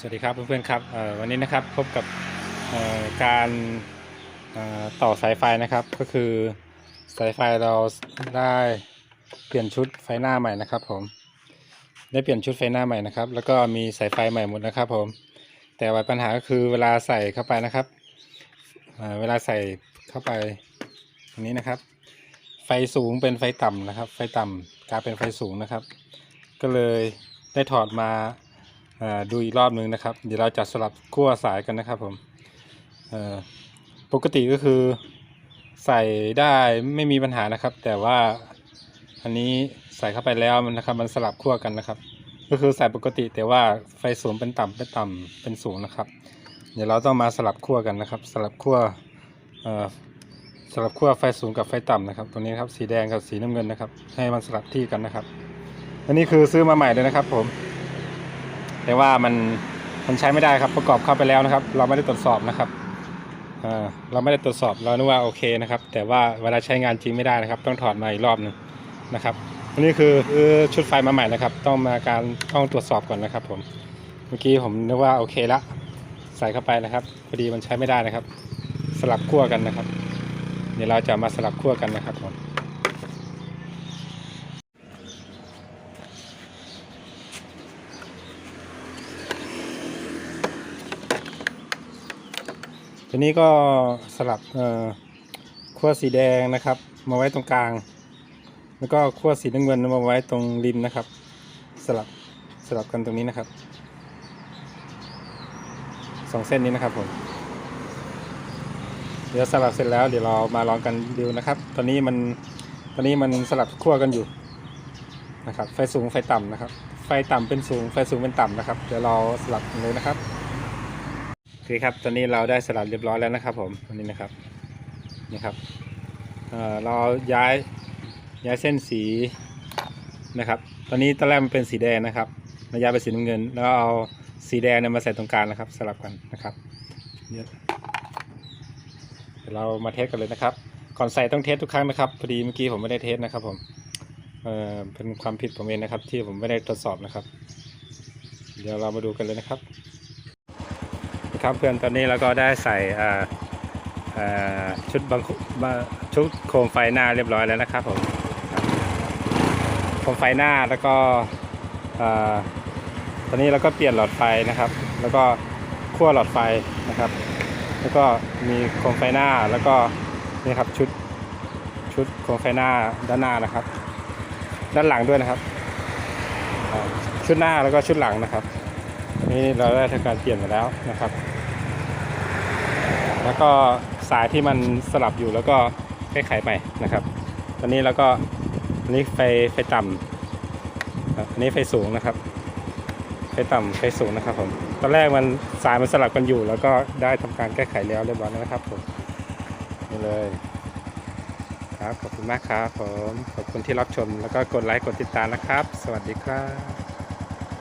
สวัสดีครับเพื่อนๆครับวันนี้นะครับพบกับการต่อสายไฟนะครับ ก็คือสายไฟเราได้เปลี่ยนชุดไฟหน้าใหม่นะครับ ผม ได้เปลี่ยนชุดไฟหน้าใหม่นะครับ แล้วก็มีสายไฟใหม่หมดนะครับ ผม แต่ว่าปัญหาก็คือเวลาใส่เข้าไปนะครับเเวลาใส่เข้าไปตรงนี้นะครับ ไฟสูงเป็นไฟต่ำนะครับ ไฟต่ำกลายเป็นไฟสูงนะครับ ก็เลยได้ถอดมา ดูอีกรอบหนึ่งนะครับ เดี๋ยวเราจะสลับขั้วสายกันนะครับผมปกติก็คือใส่ได้ไม่มีปัญหานะครับ แต่ว่าอันนี้ใส่เข้าไปแล้วมันนะครับ มันสลับขั้วกันนะครับ ก็คือใส่ปกติแต่ว่าไฟสูงเป็นต่ำเป็นต่ำเป็นสูงนะครับ เดี๋ยวเราต้องมาสลับขั้วกันนะครับ สลับขั้วสลับขั้วไฟสูงกับไฟต่ำนะครับตรงนี้ครับสีแดงกับสีน้ำเงินนะครับ ให้มันสลับที่กันนะครับ อันนี้คือซื้อมาใหม่เลยนะครับผม แต่ว่ามันมันใช้ไม่ได้ครับประกอบเข้าไปแล้วนะครับ เราไม่ได้ตรวจสอบนะครับเราไม่ได้ตรวจสอบเรานึกว่าโอเคนะครับ แต่ว่าเวลาใช้งานจริงไม่ได้นะครับ ต้องถอดมาอีกรอบหนึงนะครับอันนี้คือคือชุดไฟมาใหม่นะครับ ต้องมาการต้องตรวจสอบก่อนนะครับ ผมเมื่อกี้ผมนึกว่าโอเคละใส่เข้าไปนะครับพอดีมันใช้ไม่ได้นะครับ สลับขั้วกันนะครับ เดี๋ยวเราจะมาสลับขั้วกันนะครับผม ทีนี้ก็สลับเอ่อขั้วสีแดงนะครับ มาไว้ตรงกลาง แล้วก็ขั้วสีน้ำเงินมาไว้ตรงริมนะครับ สลับสลับกันตรงนี้นะครับสองเส้นนี้นะครับผมเดี๋ยวสลับเสร็จแล้วเดี๋ยวเรามาลองกันดูนะครับ ตอนนี้มันตอนนี้มันสลับขั้วกันอยู่นะครับ ไฟสูงไฟต่ำนะครับ ไฟต่ำเป็นสูงไฟสูงเป็นต่ำนะครับ เดี๋ยวเราสลับเลยนะครับ เคครับ ตอนนี้เราได้สลับเรียบร้อยแล้วนะครับ ผมอันนี้นะครับ นี่ครับเเราย้ายย้ายเส้นสีนะครับ ตอนนี้ตอนแรกมันเป็นสีแดงนะครับเราย้ายไปสีน้ำเงิน แล้วเอาสีแดงเนี่ยมาใส่ตรงกลางนะครับ สลับกันนะครับเดี๋ยวเรามาเทสกันเลยนะครับ ก่อนใส่ต้องเทสทุกครั้งนะครับพอดีเมื่อกี้ผมไม่ได้เทสนะครับ ผมเออเป็นความผิดผมเองนะครับ ที่ผมไม่ได้ทดสอบนะครับ เดี๋ยวเรามาดูกันเลยนะครับ ครับเพื่อนตอนนี้เราก็ได้ใส่ชุดบังชุดโคมไฟหน้าเรียบร้อยแล้วนะครับผมโคมไฟหน้าแล้วก็ตอนนี้เราก็เปลี่ยนหลอดไฟนะครับ แล้วก็ขั้วหลอดไฟนะครับ แล้วก็มีโคมไฟหน้าแล้วก็นี่ครับชุดชุดโคมไฟหน้าด้านหน้านะครับ ด้านหลังด้วยนะครับ ชุดหน้าแล้วก็ชุดหลังนะครับ นี่เราได้ทำการเปลี่ยนมาแล้วนะครับ แล้วก็สายที่มันสลับอยู่แล้วก็แก้ไขใหม่นะครับ ตอนนี้เราก็อันนี้ไฟไฟต่ำอันนี้ไฟสูงนะครับ ไฟต่ำไฟสูงนะครับผมตอนแรกมันสายมันสลับกันอยู่ แล้วก็ได้ทำการแก้ไขแล้วเรียบร้อยแล้วนะครับผมนี่เลย ครับขอบคุณมากครับผมขอบคุณที่รับชมแล้วก็กดไลค์กดติดตามนะครับ สวัสดีครับ